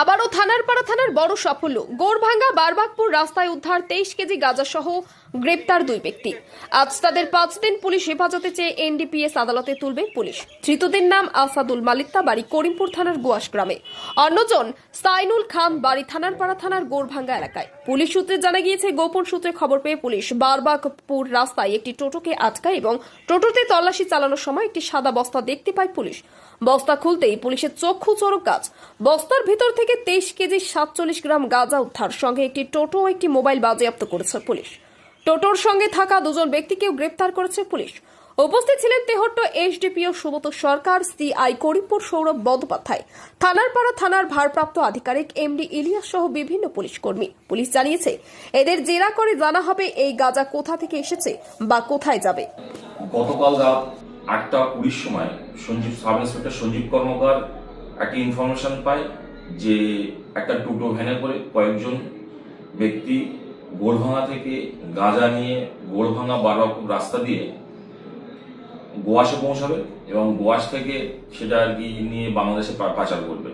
আবারও থানারপাড়া থানার বড় সাফল্য। গোরভাঙ্গা বারবাকপুর রাস্তায় উদ্ধার তেইশ কেজি গাঁজা সহ গ্রেপ্তার দুই ব্যক্তি। আজ তাদের পাঁচ দিন পুলিশ হেফাজতে চেয়ে এনডিপিএস আদালতে তুলবে পুলিশ। ধৃতদের নাম আসাদুল মালিকতা বাড়ি করিমপুর থানার গোয়াস গ্রামে। অন্যজন সাইনুল খান, বাড়ি থানারপাড়া থানার গোরভাঙ্গা এলাকায়। পুলিশ সূত্রে জানা গিয়েছে, গোপন সূত্রে খবর পেয়ে পুলিশ বারবাগপুর রাস্তায় একটি টোটোকে আটকায় এবং টোটোতে তল্লাশি চালানোর সময় একটি সাদা বস্তা দেখতে পায় পুলিশ। বস্তা খুলতেই পুলিশের চক্ষু চরক গাছ। বস্তার ভিতর থেকে তেইশ কেজি সাতচল্লিশ গ্রাম গাঁজা উদ্ধার সঙ্গে একটি টোটো ও একটি মোবাইল বাজেয়াপ্ত করেছে পুলিশ। টোটোর সঙ্গে থাকা দুজন ব্যক্তিকেও গ্রেপ্তার করেছে পুলিশ। উপস্থিত ছিলেন তেহট্ট এসডিপিও সুব্রত সরকার, সিআই করিমপুর সৌরভ বন্দ্যোপাধ্যায় থানারপাড়া থানার ভারপ্রাপ্ত আধিকারিক এমডি ইলিয়াস সহ বিভিন্ন পুলিশ কর্মী। পুলিশ জানিয়েছে, এদের জেরা করে জানা হবে এই গাজা কোথা থেকে এসেছে বা কোথায় যাবে। গতকাল রাত আটটা কুড়ির সময় সঞ্জীব সাব ইন্সপেক্টর সঞ্জীব কর্মকার একটা ইনফরমেশন পায় যে একটা টোটো ভ্যানে করে কয়েকজন ব্যক্তি গোলভাঙা থেকে গাঁজা নিয়ে গোলভাঙা বারবাকুর রাস্তা দিয়ে গোয়াসে পৌঁছাবে এবং গোয়াস থেকে সেটা আর কি নিয়ে বাংলাদেশে পাচার করবে।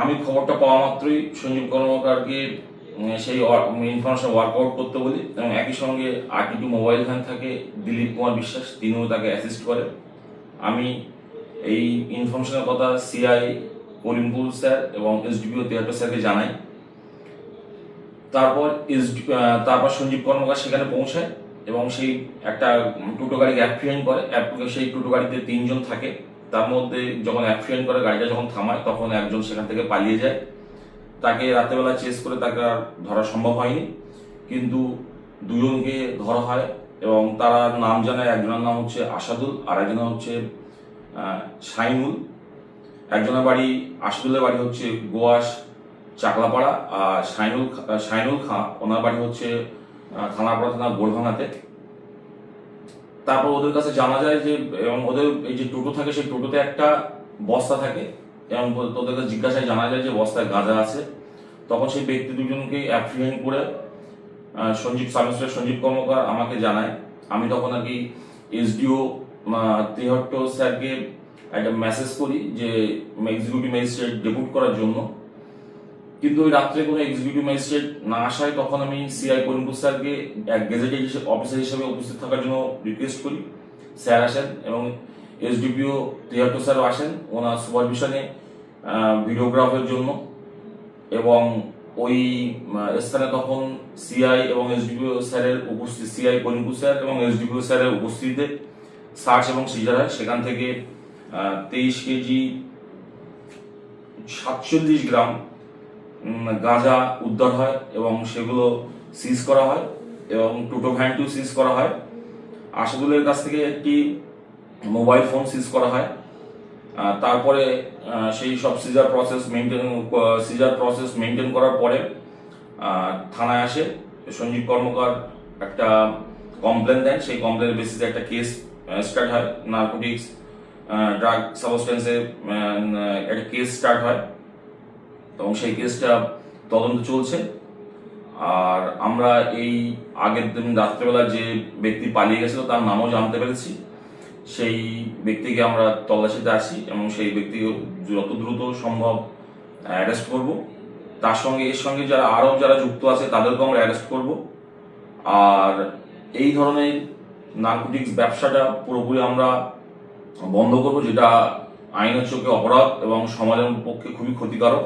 আমি খবরটা পাওয়া মাত্রই সঞ্জীব কর্মকারকে সেই ইনফরমেশন ওয়ার্কআউট করতে বলি এবং একই সঙ্গে আরটিটু মোবাইল ভ্যান থাকে দিলীপ কুমার বিশ্বাস, তিনিও তাকে অ্যাসিস্ট করে আমি এই ইনফরমেশনের কথা সিআই করিমপুর স্যার এবং এসডিপিও তিয়াত্তর স্যারকে জানাই। তারপর এস তারপর সঞ্জীব কর্মকার সেখানে পৌঁছায় এবং সেই একটা টোটো গাড়িকে অ্যাপ্রিহেন্ড করে সেই টোটো গাড়িতে তিনজন থাকে। তার মধ্যে যখন অ্যাপ্রিহেন্ড করে গাড়িটা যখন থামায় তখন একজন সেখান থেকে পালিয়ে যায়। তাকে রাতেবেলা চেস করে তাকে আর ধরা সম্ভব হয়নি। কিন্তু দুজনকে ধরা হয় এবং তারা নাম জানায় একজনের নাম হচ্ছে আসাদুল আর একজনের হচ্ছে আহ, শাইনুল একজনের বাড়ি আসাদুলের বাড়ি হচ্ছে গোয়াস চাকলাপাড়া আর আহ, শাইনুল খাঁ ওনার বাড়ি হচ্ছে থানাপাড়া থানা গোলভাঙাতে তারপর ওদের কাছে জানা যায় যে এবং ওদের এই যে টোটো থাকে সেই টোটোতে একটা বস্তা থাকে এবং তোদের কাছে জিজ্ঞাসায় জানা যায় যে বস্তায় গাঁজা আছে। তখন সেই ব্যক্তি দুজনকে অ্যাপ্রিহেন্ড করে সঞ্জীব ইন্সপেক্টর সঞ্জীব কর্মকার আমাকে জানায়। আমি তখন আর কি এসডিও তেহট্ট স্যারকে একটা মেসেজ করি যে এক্সিকিউটিভ ম্যাজিস্ট্রেট ডেপুট করার জন্য। কিন্তু ওই রাত্রে কোনো এক্সিকিউটিভ ম্যাজিস্ট্রেট না আসায় তখন আমি সিআই করিমপুর স্যারকে এক গেজেটেড অফিসার হিসেবে উপস্থিত থাকার জন্য রিকোয়েস্ট করি। স্যার আসেন এবং এসডিপিও তিয়াট্টো স্যারও আসেন। ওনার সুপারভিশনে ভিডিওগ্রাফের জন্য। এবং ওই স্থানে তখন সিআই এবং এসডিপিও স্যারের উপস্থিত সিআই করিমপুর স্যার এবং এসডিপিও স্যারের উপস্থিতিতে সার্চ এবং সিজার হয় সেখান থেকে তেইশ কেজি সাতচল্লিশ গ্রাম গাঁজা উদ্ধার হয় এবং সেগুলো সিজ করা হয় এবং টোটো ভ্যানটিও সিজ করা হয়। আশাদুলের কাছ থেকে একটি মোবাইল ফোন সিজ করা হয়। তারপরে সেই সব seizure process maintain seizure process maintain করার পরে থানায় আসে। সঞ্জীব কর্মকার একটা কমপ্লেন দেন। সেই কমপ্লেনের বেসিসে একটা কেস স্টার্ট হয়। নার্কোটিক্স ড্রাগ সাবস্টেন্সে একটা কেস স্টার্ট হয়। এবং সেই কেসটা তদন্ত চলছে। আর আমরা এই আগের দিন রাত্রেবেলা যে ব্যক্তি পালিয়ে গেছিল, তার নামও জানতে পেরেছি। সেই ব্যক্তিকে আমরা তল্লাশিতে আসি এবং সেই ব্যক্তিকে যত দ্রুত সম্ভব অ্যারেস্ট করব। তার সঙ্গে, এর সঙ্গে যারা, আরও যারা যুক্ত আছে, তাদেরকেও আমরা অ্যারেস্ট করব। আর এই ধরনের নার্কোটিক্স ব্যবসাটা পুরোপুরি আমরা বন্ধ করব, যেটা আইনের চোখে অপরাধ এবং সমাজের পক্ষে খুবই ক্ষতিকারক।